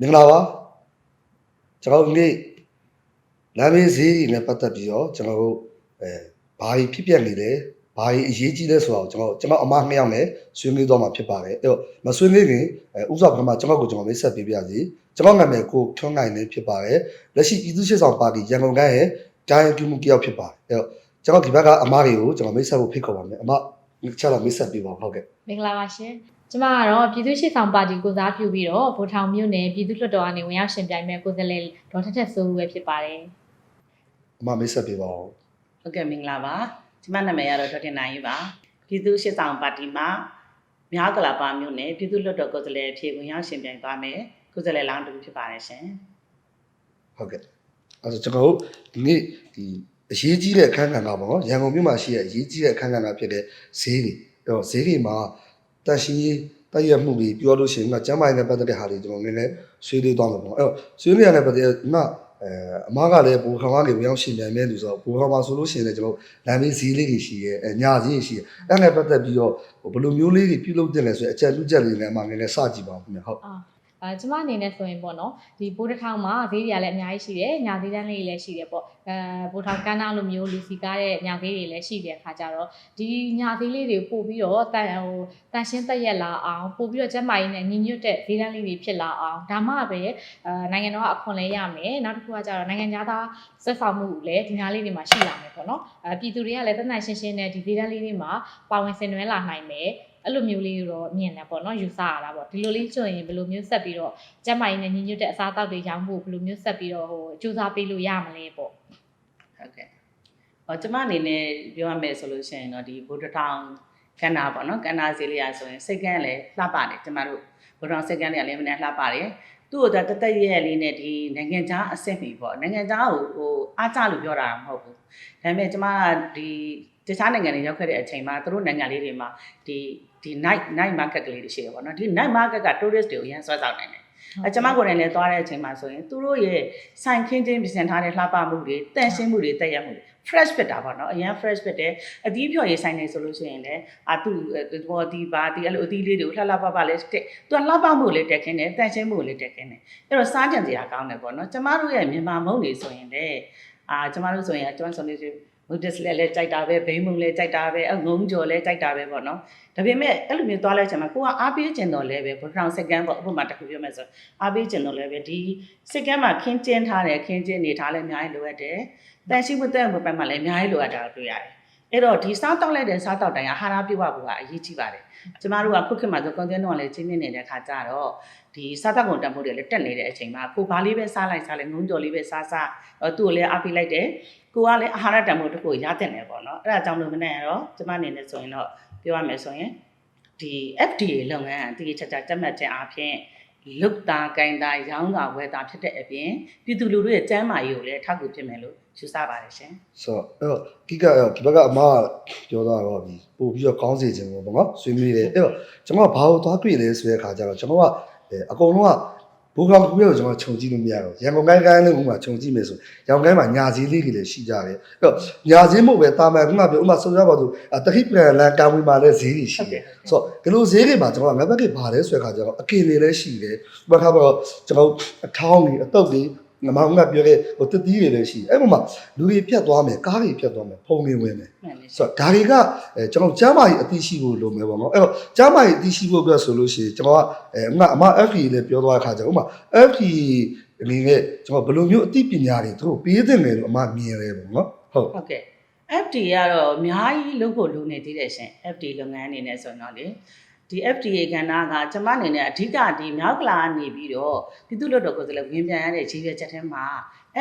မင်္ဂလာပါကျွန်တော်တို့ဒီနေ့လမ်းမေးဈေးတွေနဲ့ပတ်သက်ပြီးတော့ကျွန်တော်တို့အဲဘာကြီးဖြစ်ပျက်နေလဲဘာကြီးအရေးကြီးလဲဆိုတာကိုကျွန်တော်ကျွန်တော်အမနှစ်ယောက်နဲ့ဆွေးနွေးတော့မှာဖြစ်ပါတယ်အဲ့တော့မဆွေးနွေးခင်အဲဥစ္စာပထမကျွန်တော်ကိုကျွန်တော်မိတ်ဆက်ပေးပြစီကျွန်တော်နာမည်ကိုထွန်းနိုင်နေဖြစ်ပါတယ်လက်ရှိပြည်သူ့ရှေ့ဆောင်ပါတီရန်ကုန်ကရဲ့တိုင်းကျမှုတယောက်ဖြစ်ပါတယ်အဲ့တော့ကျွန်တော်ဒီဘက်ကအမတွေကိုကျွန်တော်မိတ်ဆက်ဖို့ဖိတ်ခေါ်ပါမယ်အမချက်တော့မိတ်ဆက်ပေးပါဦးဟုတ်ကဲ့မင်္ဂလာပါရှင် ကျမကတော့ပြည်သူ့ရှေ့ဆောင်ပါတီကိုစားပြုပြီးတော့ဗိုလ်ထောင်မြို့နယ်ပြည်သူ့လွှတ်တော်ကနေဝင်ရောက်ရှင်ပြိုင်မဲ့ကိုယ်စားလှယ်ဒေါ်ထက်ထက်စိုးဦးပဲဖြစ်ပါတယ်အမမိတ်ဆက်ပေးပါဦးဟုတ်ကဲ့မင်္ဂလာပါကျမနာမည်ကတော့ဒေါက်တာနိုင်ယူပါပြည်သူ့ရှစ်ဆောင်ပါတီမှာမြောက်ကလာပါမြို့နယ်ပြည်သူ့လွှတ်တော်ကိုယ်စားလှယ်အဖြစ်ဝင်ရောက်ရှင်ပြိုင်သွားမယ်ကိုယ်စားလှယ်လောင်းတူဖြစ်ပါတယ်ရှင်ဟုတ်ကဲ့အဲဆိုကျွန်တော်တို့ဒီနေ့ဒီအရေးကြီးတဲ့အခန်းကဏ္ဍပေါ့နော်ရန်ကုန်မြို့မှာရှိတဲ့အရေးကြီးတဲ့အခန်းကဏ္ဍဖြစ်တဲ့ဈေးတွေအဲ့တော့ဈေးတွေမှာ တန်ရှင်းရေးတိုက်ရက်မှုတွေပြောလို့ရှိရင်ကကျမ်းမာရေးနဲ့ပတ်သက်တဲ့ဟာတွေကျွန်တော်နည်းနည်းဆွေးနွေးသွားမှာပေါ့အဲ့တော့ဆွေးနွေးရတဲ့ပတ်သက်ဒီမှာအဲအမားကလည်းဘူခေါင်းကနေဝင်ရောက်ရှင်ပြန်မြဲသူဆိုတော့ဘူခေါင်းမှာဆိုလို့ရှိရင်လည်းကျွန်တော်လမ်းဘေးဈေးလေးတွေရှိရဲအဲညာဈေးတွေရှိရဲအဲ့ဒါနဲ့ပတ်သက်ပြီးတော့ဟိုဘယ်လိုမျိုးလေးတွေပြုလုပ်တင်လဲဆိုရင်အကြက်လူကြက်လေးနဲ့အမှငယ်နဲ့စကြည့်ပါဦးခင်ဗျဟုတ် အာအဲကျမအနေနဲ့ဆိုရင်ပေါ့နော်ဒီပိုးတစ်ထောင်မှာဈေးတွေကလည်းအများကြီးရှိတယ်ညာဈေးတန်းလေးတွေလည်းရှိတယ်ပေါ့အဲပိုးထောင်ကန်းနာလိုမျိုးလူစီကားတဲ့ညာဈေးတွေလည်းရှိတဲ့အခါကျတော့ဒီညာဈေးလေးတွေပို့ပြီးတော့တန်ဟိုတန်ရှင်းတက်ရက်လာအောင်ပို့ပြီးတော့ကျန်းမာရေးနဲ့ညီညွတ်တဲ့ဈေးတန်းလေးတွေဖြစ်လာအောင်ဒါမှပဲအဲနိုင်ငံတော်ကအခွန်လဲရမယ်နောက်တစ်ခုကကျတော့နိုင်ငံသားဆက်ဆောင်မှုလည်းဒီညာလေးတွေမှာရှိလာမယ်ပေါ့နော်အဲပြည်သူတွေကလည်းတန်တန်ရှင်းရှင်းနဲ့ဒီဈေးတန်းလေးတွေမှာပါဝင်ဆင်နွှဲလာနိုင်မယ် အဲ့လိုမျိုးလေးတော့မြင်တယ်ပေါ့နော်ယူဆရတာပေါ့ဒီလိုလေးဆိုရင်ဘယ်လိုမျိုးဆက်ပြီးတော့ကျန်းမာရေးနဲ့ညီညွတ်တဲ့အစားအသောက်တွေရောင်းဖို့ဘယ်လိုမျိုးဆက်ပြီးတော့ဟိုစူးစမ်းပေးလို့ရမလဲပေါ့ဟုတ်ကဲ့ဟောကျမအနေနဲ့ပြောရမယ်ဆိုလို့ရှိရင်တော့ဒီဗုဒ္ဓထောင်ကန္နာပေါ့နော်ကန္နာဈေးလေးရဆိုရင်စိတ်ကန်းလည်းလှပတယ်ကျမတို့ဗုဒ္ဓထောင်စိတ်ကန်းလေးကလည်းမနေ့လှပတယ်သူ့ကိုတတက်ရဲလေးနဲ့ဒီနိုင်ငံခြားအဆင့်မီပေါ့နိုင်ငံခြားကိုဟိုအားကြလို့ပြောတာမဟုတ်ဘူးဒါပေမဲ့ကျမကဒီ တခြားနိုင်ငံတွေရောက်ခဲ့တဲ့အချိန်မှာသူတို့နိုင်ငံလေးတွေမှာဒီဒီ night night market ကလေးတွေရှိတယ်ပေါ့နော်ဒီ night market က tourist တွေကိုအရင်ဆွဲဆောင်နိုင်တယ်အဲကျမကိုယ်တိုင်လည်းသွားတဲ့အချိန်မှာဆိုရင်သူတို့ရဲ့ဆိုင်ခင်းချင်းပြင်ဆင်ထားတဲ့လှပမှုတွေတန့်ရှင်းမှုတွေတက်ရက်မှုတွေ fresh ဖြစ်တာပေါ့နော်အရင် fresh ဖြစ်တယ်အသီးဖြော်ရေးဆိုင်နေဆိုလို့ရှိရင်လည်းအာသူဘောဒီပါဒီအဲ့လိုအသီးလေးတွေကိုလှလှပပလေးတက်သူကလှပမှုလေးတက်ခင်းတယ်တန့်ရှင်းမှုလေးတက်ခင်းတယ်အဲ့တော့စားကြံစရာကောင်းတယ်ပေါ့နော်ကျမတို့ရဲ့မြန်မာမုံတွေဆိုရင်လည်းအာကျမတို့ဆိုရင်ကျွမ်းဆိုနေ စီမုဒစ်လည်းလည်းကြိုက်တာပဲဘိန်းမုံလည်းကြိုက်တာပဲအငုံကြော်လည်းကြိုက်တာပဲပေါ့နော်ဒါပေမဲ့အဲ့လိုမျိုးသွားလဲချင်မှာကိုကအားပေးကျင်တော့လဲပဲဘုထောင်စက္ကန့်ပေါ့ဥပမာတစ်ခုပြောမယ်ဆိုအားပေးကျင်တော့လဲပဲဒီစက္ကန့်မှာခင်းကျင်းထားတယ်ခင်းကျင်းနေထားလဲအများကြီးလိုအပ်တယ်တန်ရှိမှုတဲ့ဘက်မှာလည်းအများကြီးလိုအပ်တာကိုတွေ့ရတယ် အဲ့တော့ဒီစားတောက်လိုက်တဲ့စားတောက်တိုင်းအာဟာရပြုတ်ဖို့ကအရေးကြီးပါတယ်ကျမတို့ကခုခေတ်မှာဆိုကွန်တင်းတော့လည်းချင်းမြင့်နေတဲ့ခါကြတော့ဒီစားတောက်ကုန်တန်ဖို့တွေလည်းတက်နေတဲ့အချိန်မှာကိုဘာလေးပဲစားလိုက်စားလိုက်ငုံကြော်လေးပဲစားစားသူ့ကိုလည်းအားပေးလိုက်တယ်ကိုကလည်းအာဟာရတန်ဖို့တစ်ခုရတဲ့တယ်ပေါ့နော်အဲ့ဒါကြောင့်လို့မနဲ့တော့ကျမအနေနဲ့ဆိုရင်တော့ပြောရမယ်ဆိုရင်ဒီ FDA လုပ်ငန်းအတိအကျကျတက်မှတ်ခြင်းအပြင် လုတ်တာကင်တာရောင်းတာဝယ်တာဖြစ်တဲ့အပြင်ပြည်သူလူထုရဲ့ကျန်းမာရေးကိုလည်းထောက်ကူဖြစ်မယ်လို့ယူဆပါတယ်ရှင်ဆိုတော့အဲ့တော့ကိကအဲ့ဒီဘက်ကအမကပြောသွားတော့ပြီပို့ပြီးတော့ကောင်းစေခြင်းပေါ့နော်ဆွေးနွေးတယ်အဲ့တော့ကျွန်တော်ကဘာလို့သွားတွေ့လဲဆိုတဲ့အခါကျတော့ကျွန်တော်ကအဲအကုန်လုံးက ဘူကောင်ကူရဲ့ကိုကျွန်တော်ခြုံကြည့်လို့မရတော့ရန်ကုန်ကိုင်းကိုင်းလေးကမှခြုံကြည့်မယ်ဆိုရန်ကုန်ကိုင်းမှာညာစည်းလေးတွေလည်းရှိကြတယ်အဲ့တော့ညာစည်းမဟုတ်ပဲတာမန်ကပြောဥမာဆိုရပါဆိုအတခိပလန်ကာဝီမှာလည်းဈေးတွေရှိတယ်ဆိုတော့ဒီလိုဈေးတွေမှာကျွန်တော်ကငါဘက်ကဘာလဲဆိုတဲ့အခါကျတော့အကင်တွေလည်းရှိတယ်ဥပမာတော့ကျွန်တော်အထောင်းတွေအတုပ်တွေငမောင်ကပြောခဲ့ဟိုတတိတွေလည်းရှိတယ်အဲ့ပေါ်မှာလူတွေဖြတ်သွားမယ်ကားတွေဖြတ်သွားမယ်ဖုံတွေဝင်မယ်မှန်တယ်ဆိုတော့ဒါတွေကအဲကျွန်တော်ကျမ်းမာရေးအသိရှိဖို့လိုမယ်ပေါ့နော်အဲ့တော့ကျမ်းမာရေးအသိရှိဖို့အတွက်ဆိုလို့ရှိရင်ကျွန်တော်ကအဲအမအမ FP လည်းပြောသွားတဲ့ခါကျတော့ဥမာ FP အနေနဲ့ကျွန်တော်ဘယ်လိုမျိုးအသိပညာတွေသူတို့ပေးသင့်တယ်လို့အမမြင်ရဲပေါ့နော်ဟုတ်ဟုတ်ကဲ့ FD ကတော့အများကြီးလုပ်ဖို့လိုနေသေးတယ်ရှင် FD လုပ်ငန်းအနေနဲ့ဆိုရင်တော့လေ ဒီ FDA ကဏ္ဍကကျမအနေနဲ့အဓိကဒီမြောက်ကလာနေပြီးတော့ပြည်သူ့လွှတ်တော်ကိုယ်စားလှယ်ဝင်ပြန်ရတဲ့ခြေပြချက်ထဲမှာ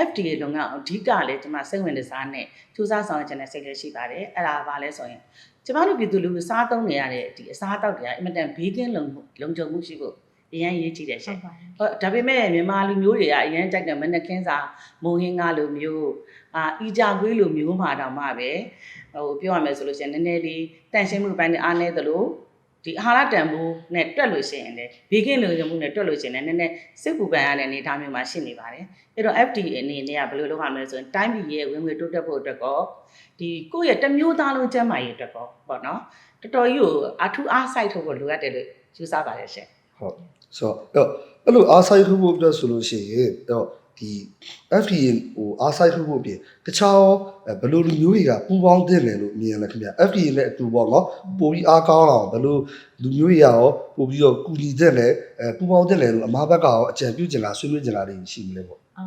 FDA လုပ်ငန်းအဓိကလည်းကျမစိတ်ဝင်စားနဲ့စူးစမ်းဆောင်ရွက်ခြင်းနဲ့စိတ်လည်းရှိပါတယ်အဲ့ဒါပါလဲဆိုရင်ကျမတို့ပြည်သူလူထုစားသုံးနေရတဲ့ဒီအစားအသောက်တွေကအင်မတန်ဘေးကင်းလုံလုံခြုံမှုရှိဖို့အရင်ရေးကြည့်တယ်ရှင်ပါတယ်ဟုတ်ဒါပေမဲ့မြန်မာလူမျိုးတွေကအရင်ကြိုက်တယ်မနက်ခင်းစာမုံဟင်းကားလိုမျိုးအာအီကြခွေးလိုမျိုးမှာတောင်မှပဲဟိုပြောရမယ်ဆိုလို့ရှိရင်နည်းနည်းလေးတန့်ရှင်းမှုပိုင်းနဲ့အားနည်းသလို ဒီအာဟာရတန်ဖိုးနဲ့တွက်လို့ရှိရင်လေဘေးကင်းလုံခြုံမှုနဲ့တွက်လို့ရှိရင်လည်းနည်းနည်းစစ်ပူပန်ရတဲ့အနေအထားမျိုးမှာရှိနေပါတယ်အဲ့တော့ FDA အနေနဲ့ကဘယ်လိုလုပ်ရမလဲဆိုရင်တိုင်းပြည်ရဲ့ဝင်ငွေတိုးတက်ဖို့အတွက်ကောဒီကိုယ့်ရဲ့တစ်မျိုးသားလုံးကျန်းမာရေးအတွက်ကောပေါ့နော်တော်တော်ကြီးကိုအထူးအားစိုက်ထုတ်ဖို့လိုအပ်တယ်လို့ယူဆပါတယ်ရှင်ဟုတ်ဆိုတော့အဲ့တော့အဲ့လိုအားဆိုင်ခုဖို့အတွက်ဆိုလို့ရှိရင်တော့ ဒီ FDA ဟိုအားဆိုင်ခုဖို့အပြင်တခြားရောအဲဘယ်လိုလူမျိုးတွေကပူပေါင်းတင်တယ်လို့မြင်ရလဲခင်ဗျ FDA နဲ့အတူပေါ့နော်ပိုပြီးအားကောင်းအောင်ဘယ်လိုလူမျိုးတွေကရောပိုပြီးတော့ကူညီတဲ့လဲအဲပူပေါင်းတင်တယ်လို့အမားဘက်ကရောအကြံပြုချင်လားဆွေးနွေးချင်လားတွေရှိမလဲပေါ့အာ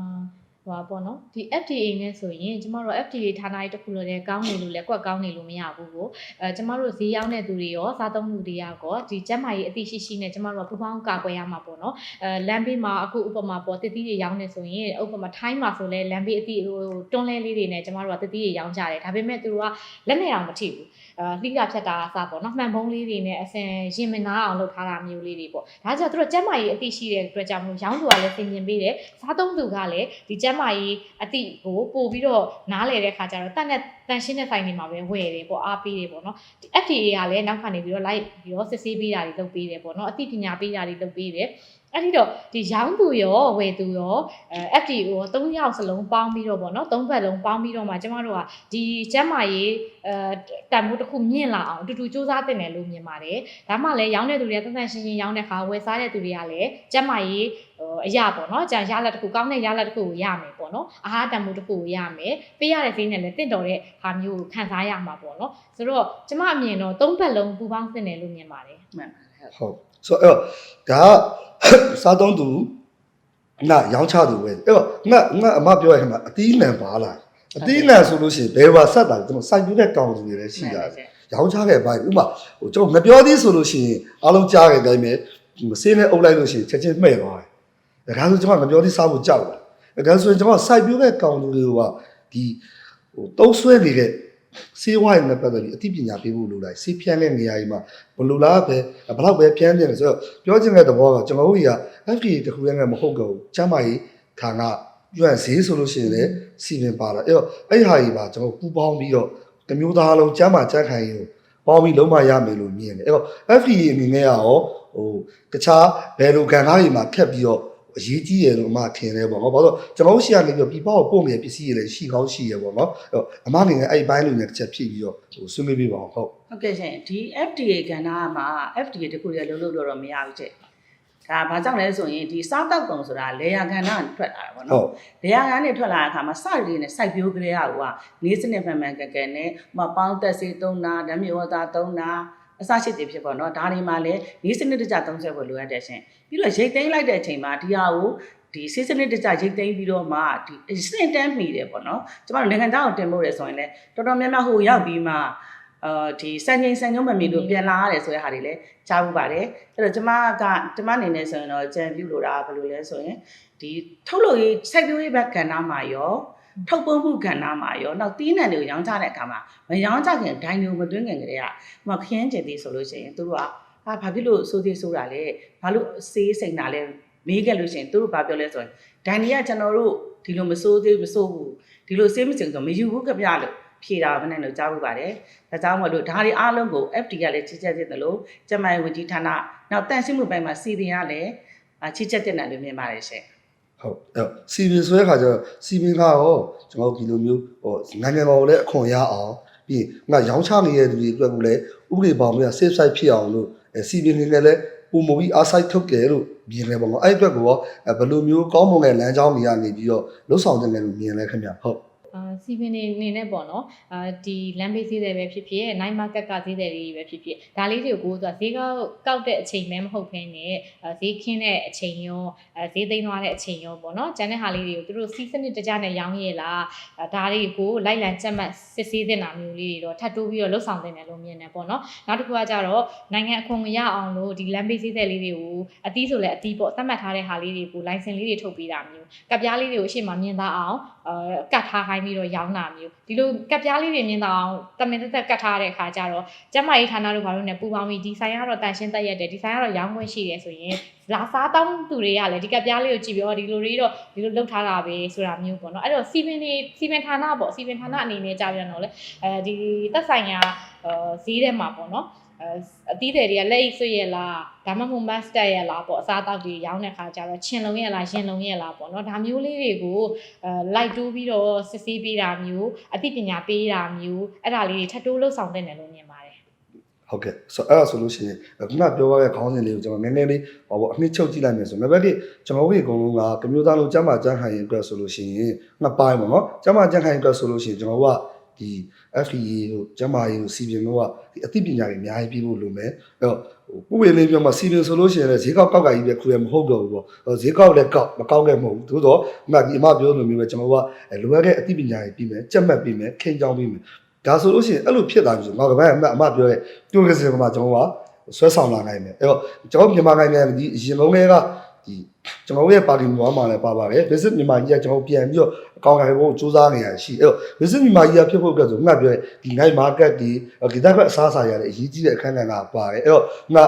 ဟိုပါပေါ့နော်ဒီ FDA နဲ့ဆိုရင်ကျမတို့ FDA ဌာနကြီးတစ်ခုလို့လည်းကောင်းနေလို့လည်းကွက်ကောင်းနေလို့မရဘူးကိုအဲကျမတို့ဈေးရောက်တဲ့သူတွေရောစားသုံးသူတွေရောဒီကျန်းမာရေးအသိရှိရှိနဲ့ကျမတို့ကပူပေါင်းကာကွယ်ရမှာပေါ့နော်အဲလမ်းဘေးမှာအခုဥပမာပေါ့တတိတွေရောင်းနေဆိုရင်ဥပမာထိုင်းမှာဆိုလဲလမ်းဘေးအသိဟိုတွန်းလဲလေးတွေနဲ့ကျမတို့ကတတိတွေရောင်းကြတယ်ဒါပေမဲ့သူတို့ကလက်နဲ့အောင်မထိဘူးအာလှိကဖြတ်တာအစားပေါ့နော်မှန်ပုံးလေးတွေနဲ့အစင်ရင်မနာအောင်လုပ်ထားတာမျိုးလေးတွေပေါ့ဒါကြောင့်သူတို့ကျန်းမာရေးအသိရှိတဲ့အတွက်ကြောင့်မလို့ရောင်းသူကလည်းသင်ကျင်ပေးတယ်စားသုံးသူကလည်းဒီကျန်းမာရေးအသိကိုပို့ပြီးတော့နားလည်တဲ့ခါကျတော့တန်တဲ့တန်ရှင်းတဲ့ဆိုင်တွေမှာပဲဝယ်တယ်ပေါ့အားပေးတယ်ပေါ့နော်ဒီ FDA ကလည်းနောက်ကနေပြီးတော့ like ပြီးတော့စစ်ဆေးပေးတာတွေလုပ်ပေးတယ်ပေါ့နော်အသိပညာပေးတာတွေလုပ်ပေးတယ် အဲ့ဒီတော့ဒီရောင်းသူရောဝယ်သူရောအဲ FD ကို၃ယောက်စလုံးပေါင်းပြီးတော့ပေါ့နော်၃ဘက်လုံးပေါင်းပြီးတော့မှကျမတို့ကဒီကျန်းမာရေးအဲတန်ဖိုးတစ်ခုမြင့်လာအောင်အတူတူစူးစမ်းတင်တယ်လို့မြင်ပါတယ်ဒါမှလည်းရောင်းတဲ့သူတွေကတန်တန်ရှင်းရှင်းရောင်းတဲ့ခါဝယ်စားတဲ့သူတွေကလည်းကျန်းမာရေးဟိုအရာပေါ့နော်ကြာရလက်တစ်ခုကောင်းတဲ့ရလက်တစ်ခုကိုရမယ်ပေါ့နော်အာဟာရတန်ဖိုးတစ်ခုကိုရမယ်ပေးရတဲ့ဈေးနဲ့လည်းတင့်တော်တဲ့ဟာမျိုးကိုခံစားရမှာပေါ့နော်ဆိုတော့ကျမအမြင်တော့၃ဘက်လုံးပူပေါင်းတင်တယ်လို့မြင်ပါတယ်မှန်ပါတယ်ဟုတ်ဟုတ်ဆိုတော့အဲ့တော့ဒါက စားသုံးသူငါရောင်းချသူပဲအဲ့တော့ငါငါအမပြောရခင်မှာအတီးနံပါလားအတီးနံဆိုလို့ရှိရင်ဘယ်ပါဆက်တာလဲကျွန်တော်စိုက်ပြတဲ့ကောင်သူတွေလည်းရှိတာတယ်ရောင်းချခဲ့ပါဥမာဟိုကျွန်တော်မပြောသေးဆိုလို့ရှိရင်အားလုံးကြားခဲ့တိုင်းပဲဆေးနဲ့အုပ်လိုက်လို့ရှိရင်ချက်ချင်းမှဲ့သွားတယ်ဒါကဆိုကျွန်တော်မပြောသေးစားဖို့ကြောက်တာဒါဆိုရင်ကျွန်တော်စိုက်ပြတဲ့ကောင်သူတွေကဒီဟိုတုံးဆွဲနေတဲ့ စေးဝိုင်းနဲ့ပတ်သက်ပြီးအသိပညာပေးဖို့လိုလိုက်စေးဖြန်းတဲ့နေရာကြီးမှာဘယ်လိုလားပဲဘယ်တော့ပဲဖြန်းတယ်ဆိုတော့ပြောချင်တဲ့သဘောကကျွန်တော်တို့တွေက FDA တခုတည်းနဲ့မဟုတ်တော့ဘူးကျမ်းမာရေးဌာနရွံ့ဈေးဆိုလို့ရှိရင်လည်းစီမံပါလာအဲ့တော့အဲ့ဟာကြီးပါကျွန်တော်ပူပေါင်းပြီးတော့တမျိုးသားလုံးကျမ်းမာကြက်ခိုင်ရင်ပေါင်းပြီးလုံးမရမယ်လို့မြင်တယ်အဲ့တော့ FDA အနေနဲ့ရောဟိုတခြားဘယ်လိုကဏ္ဍတွေမှာခက်ပြီးတော့ အရေးကြီးတယ်လို့အမထင်တယ်ပေါ့နော်။ဘာလို့လဲကျွန်တော်တို့ရှိရနေပြီးတော့ပြပကိုပို့မယ်ပစ္စည်းတွေလည်းရှိကောင်းရှိရပေါ့နော်။အဲ့တော့အမအနေနဲ့အဲ့ဒီဘိုင်းလိုနဲ့တစ်ချက်ဖြည့်ပြီးတော့ဟိုဆွေးနွေးပေးပါအောင်ဟုတ်ဟုတ်ကဲ့ရှင်ဒီ FDA ကဏ္ဍမှာ FDA တခုတည်းလုံးလို့တော့တော့မရဘူးချက်ဒါဘာကြောင့်လဲဆိုရင်ဒီစားတောက်ကုန်ဆိုတာလေယာကဏ္ဍကနေထွက်လာတာပေါ့ဟုနော်တ်လေယာကဏ္ဍကနေထွက်လာတဲ့အခါမှာစရည်နဲ့စိုက်ပျိုးကလေးကဟိုကနေစနစ်မှန်မှန်ကဲကဲနဲ့ဟိုပေါင်းသက်စေးသုံးတာဓာတ်မြေဝါသားသုံးတာအစရှိတဲ့ဖြစ်ပေါ့နော်ဒါတွေမှာလည်းနေစနစ်တကျသုံးဆက်ဖို့လိုအပ်တယ်ရှင် ပြီးတော့ရိတ်သိမ်းလိုက်တဲ့အချိန်မှာဒီဟာကိုဒီစေစနစ်တကျရိတ်သိမ်းပြီးတော့မှဒီစနစ်တန်းမိတယ်ပေါ့နော်ကျမတို့နိုင်ငံသားကိုတင်ဖို့ရဆိုရင်လည်းတော်တော်များများဟိုရောက်ပြီးမှအာဒီစံချိန်စံညုံမမီလို့ပြန်လာရတယ်ဆိုတဲ့ဟာတွေလည်းကြားဘူးပါတယ်အဲ့တော့ကျမကကျမအနေနဲ့ဆိုရင်တော့ကြံပြုလို့တာဘယ်လိုလဲဆိုရင်ဒီထုတ်လို့ရေးစိုက်ပျိုးရေးဘက်ကဏ္ဍမှာရောထုတ်ပုံမှုကဏ္ဍမှာရောနောက်တီးနှံတွေကိုရောင်းချတဲ့အခါမှာမရောင်းချခင်ဒိုင်တွေကိုမသွင်းခင်ကလေးကဟိုမှာခင်းကျင်သေးဆိုလို့ရှိရင်သူတို့က ဟာဘာဖြစ်လို့စိုးသေးဆိုတာလဲဘာလို့စေးစိန်တာလဲမေးခဲ့လို့ရှိရင်သူတို့ဘာပြောလဲဆိုရင်ဒိုင်တွေကကျွန်တော်တို့ဒီလိုမစိုးသေးမစိုးဘူးဒီလိုစေးမစင်ဆိုမယူဘူးကြပြလို့ဖြေတာမနဲ့တော့ကြားဖို့ပါတယ်ဒါကြောင့်မလို့ဒါတွေအားလုံးကို FD ကလည်းချစ်ချက်ဖြစ်တယ်လို့ကျမရဲ့ဝကြီးဌာနနောက်တန်ရှင်းမှုပိုင်းမှာ CB ကလည်းချစ်ချက်တဲ့တယ်လို့မြင်ပါတယ်ရှင်ဟုတ်အဲ့စီဗီဆိုတဲ့ခါကျတော့စီဗီကရောကျွန်တော်တို့ဒီလိုမျိုးဟိုနိုင်ငံတော်ကိုလည်းအခွန်ရအောင်ပြီးငါရောင်းချနေတဲ့သူတွေအတွက်ကိုလည်းဥပဒေပေါင်းများ safe site ဖြစ်အောင်လို့ အဲစီဗီနေနဲ့လည်းပုံမပြီးအားဆိုင်ထုတ်ကြလို့မြင်လဲပေါ့နော်အဲ့အတွက်ကိုရောဘယ်လိုမျိုးကောင်းမွန်တဲ့လမ်းကြောင်းတွေကနေပြီးတော့လှုပ်ဆောင်တဲ့လို့မြင်လဲခင်ဗျဟုတ်အာ စီပင်နေနေနဲ့ပေါ့နော်အာဒီလမ်းဘေးဈေးတယ်ပဲဖြစ်ဖြစ်နိုင်မာကက်ကဈေးတယ်တွေပဲဖြစ်ဖြစ်ဒါလေးတွေကိုကိုယ်ကဈေးကောက်ကောက်တဲ့အချိန်ပဲမဟုတ်ဘဲနဲ့အာဈေးခင်းတဲ့အချိန်ရောအာဈေးသိမ်းသွားတဲ့အချိန်ရောပေါ့နော်ကျန်တဲ့ဟာလေးတွေကိုသူတို့စီးစနစ်တကျနဲ့ရောင်းရဲလားအာဒါတွေကိုလိုက်လံကြက်မှတ်စစ်ဆေးတဲ့နာမျိုးလေးတွေတော့ထပ်တိုးပြီးတော့လှုပ်ဆောင်တင်တယ်လို့မြင်တယ်ပေါ့နော်နောက်တစ်ခုကကြတော့နိုင်ငံအခွန်ရအောင်လို့ဒီလမ်းဘေးဈေးတယ်လေးတွေကိုအတီးဆိုလဲအတီးပေါ့သတ်မှတ်ထားတဲ့ဟာလေးတွေကိုလိုင်စင်လေးတွေထုတ်ပေးတာမျိုးကပ်ပြားလေးတွေကိုအရှိမမြင်သားအောင်အဲကတ်ထားခိုင်းပြီးတော့ရောင်းတာမျိုးဒီလိုကတ်ပြားလေးတွေမြင်တော့တမင်သက်သက်ကတ်ထားတဲ့အခါကျတော့ကျမကြီးဌာနတို့ဘာလို့ ਨੇ ပူပေါင်းပြီးဒီဆိုင်ကတော့တန်ရှင်းတက်ရက်တယ်ဒီဆိုင်ကတော့ရောင်းခွင့်ရှိတယ်ဆိုရင်လာစားတောင်းသူတွေကလည်းဒီကတ်ပြားလေးကိုကြည့်ပြီးတော့ဒီလိုတွေတော့ဒီလိုလုပ်ထားတာပဲဆိုတာမျိုးပေါ့နော်အဲ့တော့စီပင်တွေစီပင်ဌာနပေါ့စီပင်ဌာနအနေနဲ့ကြာပြန်တော့လေအဲဒီသက်ဆိုင်ရာအဲဈေးထဲမှာပေါ့နော် အဲအသီးတွေတွေကလက်အိတ်ဆွရလားဒါမှမဟုတ် master ရလားပေါ့အစားအသောက်တွေရောင်းတဲ့ခါကျတော့ချင်းလုံးရလားရင်လုံးရလားပေါ့နော်ဒါမျိုးလေးတွေကိုအဲလိုက်တိုးပြီးတော့စစ်ဆေးပေးတာမျိုးအသိပညာပေးတာမျိုးအဲ့ဒါလေးတွေထပ်တိုးလှုပ်ဆောင်တဲ့နယ်လို့မြင်ပါတယ်ဟုတ်ကဲ့ဆိုတော့အဲ့ဒါဆိုလို့ရှိရင်ခုနပြောရတဲ့ခေါင်းစဉ်လေးကိုကျွန်တော်နည်းနည်းလေးဟောပေါ့အနှစ်ချုပ်ကြည့်လိုက်မယ်ဆိုနံပါတ်1ကျွန်တော်တို့အကုန်လုံးကကမျိုးသားလုံးကျမ်းမာကျမ်းခိုင်ရင်အတွက်ဆိုလို့ရှိရင်နှစ်ပိုင်းပေါ့နော်ကျမ်းမာကျမ်းခိုင်ရင်အတွက်ဆိုလို့ရှိရင်ကျွန်တော်တို့က ဒီ FEA တို့ကျမ်းမာရေးတို့စီပင်တို့ကဒီအသိပညာတွေအများကြီးပြီးဖို့လိုမယ်အဲ့တော့ဟိုပုံလေးပြောမှစီပင်ဆိုလို့ရှိရင်လည်းဈေးကောက်ကောက်ကကြီးပဲခူရမဟုတ်တော့ဘူးပေါ့ဟိုဈေးကောက်လည်းကောက်မကောက်လည်းမဟုတ်ဘူးသို့တော့ခုနဒီအမပြောလိုမျိုးပဲကျွန်တော်တို့ကလိုအပ်တဲ့အသိပညာတွေပြီးမယ်ကြက်မှတ်ပြီးမယ်ခင်ကြောင်းပြီးမယ်ဒါဆိုလို့ရှိရင်အဲ့လိုဖြစ်သွားပြီဆိုငါကဘာအမအမပြောရဲတိုးကစင်ကမှကျွန်တော်ကဆွဲဆောင်လာနိုင်တယ်အဲ့တော့ကျွန်တော်မြန်မာနိုင်ငံဒီအရင်လုံးလေးက ဒီကျွန်တော်ရဲ့ပါတီမွားမှာလည်းပါပါတယ် visit မြန်မာကြီးကကျွန်တော်ပြန်ပြီးတော့အကောင့်ခိုင်ဖို့စူးစမ်းနေရရှိအဲ့တော့ visit မြန်မာကြီးကဖြစ်ဖို့အတွက်ဆိုငါပြောရဲဒီ night market ဒီဒီတက်ကအစားအစာရတဲ့အရေးကြီးတဲ့အခန်းကဏ္ဍပါတယ်အဲ့တော့ငါ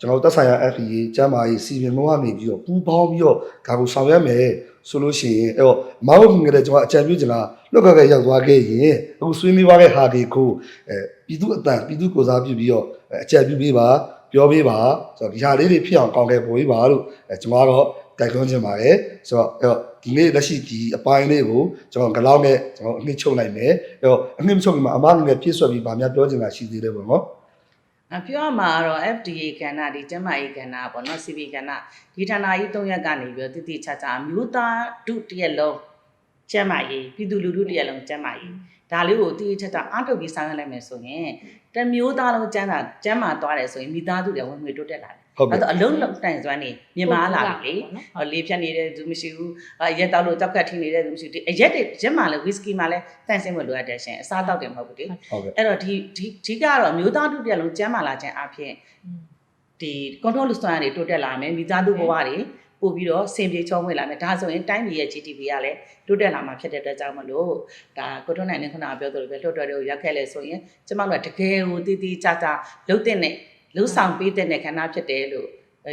ကျွန်တော်တက်ဆိုင်ရာ FEA ကျမ်းမာရေးစီမံလုံးကနေပြီးတော့ပူးပေါင်းပြီးတော့ဒါကိုဆောင်ရွက်မယ်ဆိုလို့ရှိရင်အဲ့တော့မဟုတ်ငယ်တဲ့ကျွန်တော်အကြံပြုချင်တာလွတ်ကဲရောက်သွားခဲ့ရင်အခုဆွေးနွေးသွားတဲ့ဟာတွေကိုအဲပြည်သူအတန်ပြည်သူကိုစားပြုပြီးတော့အကြံပြုပေးပါ ပြောပေးပါဆိုတော့ဒီဟာလေးတွေဖြစ်အောင်ကောင်းခဲ့ပို့ပေးပါလို့အဲကျွန်တော်ကတော့တိုက်တွန်းချင်ပါတယ်ဆိုတော့အဲ့တော့ဒီနေ့လက်ရှိဒီအပိုင်းလေးကိုကျွန်တော်ဂလောက်နဲ့ကျွန်တော်အနှစ်ချုပ်လိုက်မယ်အဲ့တော့အနှစ်မချုပ်ခင်မှာအမားငယ်ပြည့်စွက်ပြီးဗာများပြောချင်တာရှိသေးတယ်ပေါ့နော်အပြောရမှာကတော့ FDA ကဏ္ဍဒီကျန်းမာရေးကဏ္ဍပေါ့နော် CB ကဏ္ဍဒီဌာနကြီး၃ရက်ကနေပြီးတော့တည်တည်ချာချာအမျိုးသားဒုတစ်ရက်လုံးကျန်းမာရေးပြည်သူလူထုတစ်ရက်လုံးကျန်းမာရေး ဒါလေးကိုတည်တည်ချာချာအားထုတ်ပြီးဆောင်ရွက်လိုက်မယ်ဆိုရင်တစ်မျိုးသားလုံးကျန်းသာကျန်းမာသွားတယ်ဆိုရင်မိသားစုတွေဝင်ငွေတိုးတက်လာတယ်ဟုတ်အဲ့ကဲ့တော့အလုံးလုံးတိုင်စွမ်းနေမြင်မာလာပြီလေဟောလေးဖြတ်နေတဲ့သူမရှိဘူးအရက်တောက်လို့တောက်ကတ်ထင်းနေတဲ့သူမရှိဘူးဒီအရက်တွေရက်မှလည်းဝီစကီမှလည်းတန့်စင်မလိုအပ်တဲ့ရှင်အစားတောက်တယ်မဟုတ်ဘူးလေဟုတ်ကဲ့အဲ့တော့ဒီဒီဒီကတော့အမျိုးသားတို့တက်လုံးကျမ်းမာလာခြင်းအပြင်ဒီ control စွမ်းရည်တိုးတက်လာမယ်မိသားစုဘဝတွေ ပို့ပြီးတော့စင်ပြေချောမွေ့လာမယ်ဒါဆိုရင်တိုင်းပြည်ရဲ့ GDP ကလည်းတိုးတက်လာမှာဖြစ်တဲ့အတွက်ကြောင့်မလို့ဒါကိုထွန်းနိုင်နေခုနကပြောသလိုပဲလွှတ်တော်တွေကိုရက်ခဲ့လဲဆိုရင်ကျမတို့ကတကယ်ကိုတည်တည်ကြကြလှုပ်တဲ့နဲ့လှုပ်ဆောင်ပေးတဲ့နဲ့ခန္ဓာဖြစ်တယ်လို့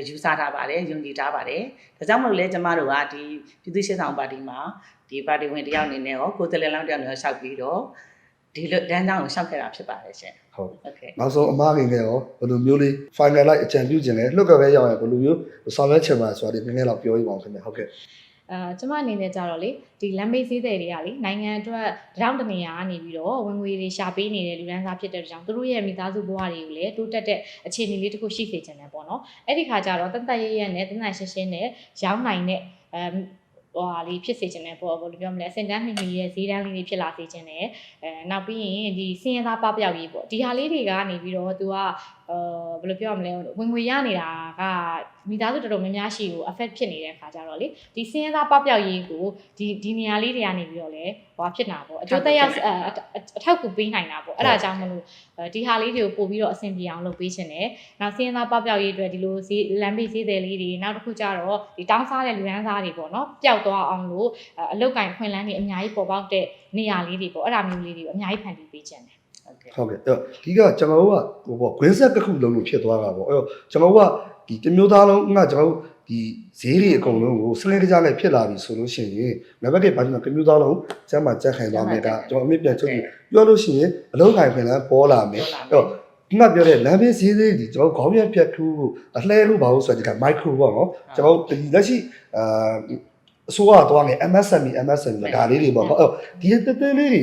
ယူဆထားပါတယ်ယုံကြည်ထားပါတယ်ဒါကြောင့်မလို့လဲကျမတို့ကဒီပြည်သူ့ရှေ့ဆောင်ပါတီမှာဒီပါတီဝင်တယောက်အနေနဲ့ရောကိုယ်တလဲလောင်းတယောက်အနေနဲ့ရှောက်ပြီးတော့ ဒီလိုလမ်းကြောင်းကိုရှောက်ခဲ့တာဖြစ်ပါတယ်ရှင်ဟုတ်နောက်ဆုံးအမားခင်ကရောဘယ်လိုမျိုးလေး final light အကြံပြုခြင်းလဲလွတ်ကပဲရောက်ရင်ဘယ်လိုမျိုးဆောင်ရွက်ချင်ပါဆိုတာဒီနည်းနည်းတော့ပြောပြပါဦးခင်ဗျဟုတ်ကဲ့အာကျမအနေနဲ့ကြတော့လေဒီလမ်းမေးစည်းတွေတွေကလေနိုင်ငံအတွက်တောင်တနေရကနေပြီးတော့ဝင်ငွေတွေရှာပေးနေတဲ့လူတန်းစားဖြစ်တဲ့ကြောင့်သူတို့ရဲ့မိသားစုဘဝတွေကိုလည်းတိုးတက်တဲ့အခြေအနေလေးတစ်ခုရှိစေချင်တယ်ပေါ့နော်အဲ့ဒီခါကျတော့တန်တရရဲ့နဲ့တန်တန်ရှင်းရှင်းနဲ့ရောင်းနိုင်တဲ့အဲ ဟိုဟာလေးဖြစ်စေချင်တယ်ပေါ့ဘယ်လိုပြောမလဲအစင်တန်းမိမိရဲ့ဈေးတန်းလေးတွေဖြစ်လာစေချင်တယ်အဲနောက်ပြီးရင်ဒီစင်ရသားပပျောက်ရေးပေါ့ဒီဟာလေးတွေကနေပြီးတော့သူကဟိုဘယ်လိုပြောရမလဲဝင်ငွေရနေတာကမိသားစုတော်တော်များများရှိကို affect ဖြစ်နေတဲ့ခါကြတော့လေဒီစင်းရဲသားပပျောက်ရေးကိုဒီဒီနေရာလေးတွေကနေပြီးတော့လေဟောဖြစ်တာပေါ့အကျိုးသက်ရောက်အထောက်ကူပေးနိုင်တာပေါ့အဲ့ဒါကြောင့်မလို့ဒီဟာလေးတွေကိုပို့ပြီးတော့အဆင်ပြေအောင်လုပ်ပေးခြင်းတယ်နောက်စင်းရဲသားပပျောက်ရေးအတွက်ဒီလိုဈေးလမ်းဘေးဈေးတယ်လေးတွေနောက်တစ်ခုကျတော့ဒီတောင်းစားတဲ့လူရန်စားတွေပေါ့နော်ပျောက်သွားအောင်လို့အလုတ်ကင်ခွင်လန်းတွေအများကြီးပေါ်ပေါက်တဲ့နေရာလေးတွေပေါ့အဲ့ဒါမျိုးလေးတွေကိုအများကြီးဖန်တီးပေးခြင်းတယ် ဟုတ်ကဲ့အဲ့တော့ဒီကကျွန်တော်တို့ကဟိုပေါ့ဂွင်းဆက်တစ်ခုလုံးလို့ဖြစ်သွားတာပေါ့အဲ့တော့ကျွန်တော်တို့ကဒီတစ်မျိုးသားလုံးကကျွန်တော်တို့ဒီဈေးတွေအကုန်လုံးကိုစနစ်တကျနဲ့ဖြစ်လာပြီဆိုလို့ရှိရင်နံပါတ်1ဘာလို့လဲတစ်မျိုးသားလုံးကျမ်းမာကြက်ခိုင်သွားမယ်ဒါကျွန်တော်အမြင့်ပြန်ချုပ်ပြီးပြောလို့ရှိရင်အလုံးခိုင်ပြန်လန်းပေါ်လာမယ်အဲ့တော့ဒီမှာပြောတဲ့လမ်းဘေးဈေးလေးဒီကျွန်တော်ခေါင်းပြက်ဖြတ်ထူးအလှဲလို့ပါလို့ဆိုတဲ့ဒီကမိုက်ခရိုပေါ့နော်ကျွန်တော်ဒီလက်ရှိအာအစိုးရသွားနေ MSME MSME ဒါလေးတွေပေါ့ဟုတ်ဒီတက်တက်လေးတွေ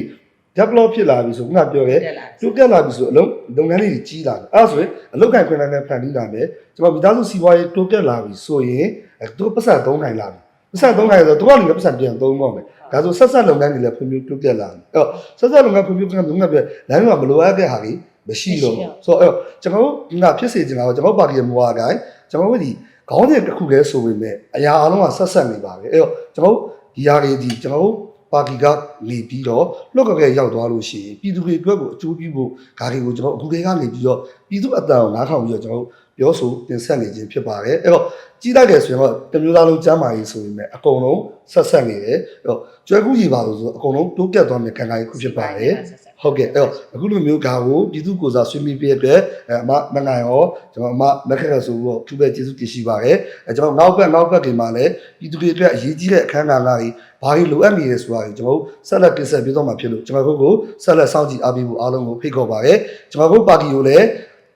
develop ဖြစ်လာပြီဆိုခုနပြောခဲ့တက်လာကျုပ်ကလာပြီဆိုအလုံးလုပ်ငန်းလေးတွေကြီးလာတယ်အဲ့ဒါဆိုရင်အလုပ်ကိုင်ခွင့်လည်းဖန်တီးလာမယ်ကျွန်တော်မိသားစုစီးပွားရေးတိုးတက်လာပြီဆိုရင်အဲသူပတ်စံသုံးနိုင်လာပြီပတ်စံသုံးနိုင်ဆိုတော့သူကလည်းပတ်စံပြန်သုံးတော့မယ်ဒါဆိုဆက်ဆက်လုပ်ငန်းတွေလည်းဖွံ့ဖြိုးတိုးတက်လာတယ်အဲ့တော့ဆက်ဆက်လုပ်ငန်းဖွံ့ဖြိုးကငါငါပြောလမ်းမှာမလိုအပ်တဲ့ဟာတွေမရှိတော့ဘူးဆိုတော့အဲ့တော့ကျွန်တော်တို့ငါဖြစ်စေချင်တာကကျွန်တော်ပါတီရဲ့မူဝါဒကိုကျွန်တော်တို့ဒီခေါင်းစဉ်တစ်ခုလဲဆိုပေမဲ့အရာအလုံးကဆက်ဆက်နေပါပဲအဲ့တော့ကျွန်တော်တို့ဒီဟာတွေဒီကျွန်တော်တို့ ပါတီကနေပြီးတော့လွတ်ကဲရောက်သွားလို့ရှိရင်ပြည်သူတွေအတွက်ကိုအကျိုးပြုဖို့ဒါတွေကိုကျွန်တော်အခုတည်းကနေပြီးတော့ပြည်သူအတန်ကိုနားထောင်ပြီးတော့ကျွန်တော်တို့ပြောဆိုတင်ဆက်နေခြင်းဖြစ်ပါတယ်အဲ့တော့ကြီးလိုက်တယ်ဆိုရင်တော့တမျိုးသားလုံးကျမ်းမာရေးဆိုရင်လည်းအကုန်လုံးဆက်ဆက်နေတယ်အဲ့တော့ကျွဲကူးကြီးပါလို့ဆိုတော့အကုန်လုံးတိုးတက်သွားမယ်ခံစားရခုဖြစ်ပါတယ် ဟုတ်ကဲ့အဲ့တော့အခုလိုမျိုးကာကိုပြည်သူကိုယ်စားဆွေးနွေးပြတဲ့အတွက်အဲအမမနိုင်ရောကျွန်တော်အမမခက်ခက်ဆိုတော့သူပဲကျေးဇူးတင်ရှိပါရယ်အဲကျွန်တော်နောက်ဘက်နောက်ဘက်တွေမှာလည်းပြည်သူတွေအတွက်အရေးကြီးတဲ့အခမ်းအနားတွေဘာတွေလိုအပ်နေလဲဆိုတာကိုကျွန်တော်ဆက်လက်တင်ဆက်ပေးတော့မှာဖြစ်လို့ကျွန်တော်တို့ကိုဆက်လက်စောင့်ကြည့်အားပေးဖို့အားလုံးကိုဖိတ်ခေါ်ပါရယ်ကျွန်တော်တို့ပါတီကိုလည်း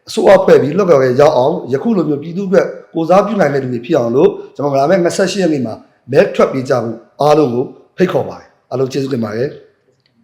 အစိုးရဖွဲ့ပြီးလွတ်တော်ရဲ့ရောက်အောင်ယခုလိုမျိုးပြည်သူအတွက်ကိုစားပြုနိုင်တဲ့လူတွေဖြစ်အောင်လို့ကျွန်တော်လာမယ့်28ရက်နေ့မှာမဲထွက်ပေးကြဖို့အားလုံးကိုဖိတ်ခေါ်ပါတယ်အားလုံးကျေးဇူးတင်ပါတယ်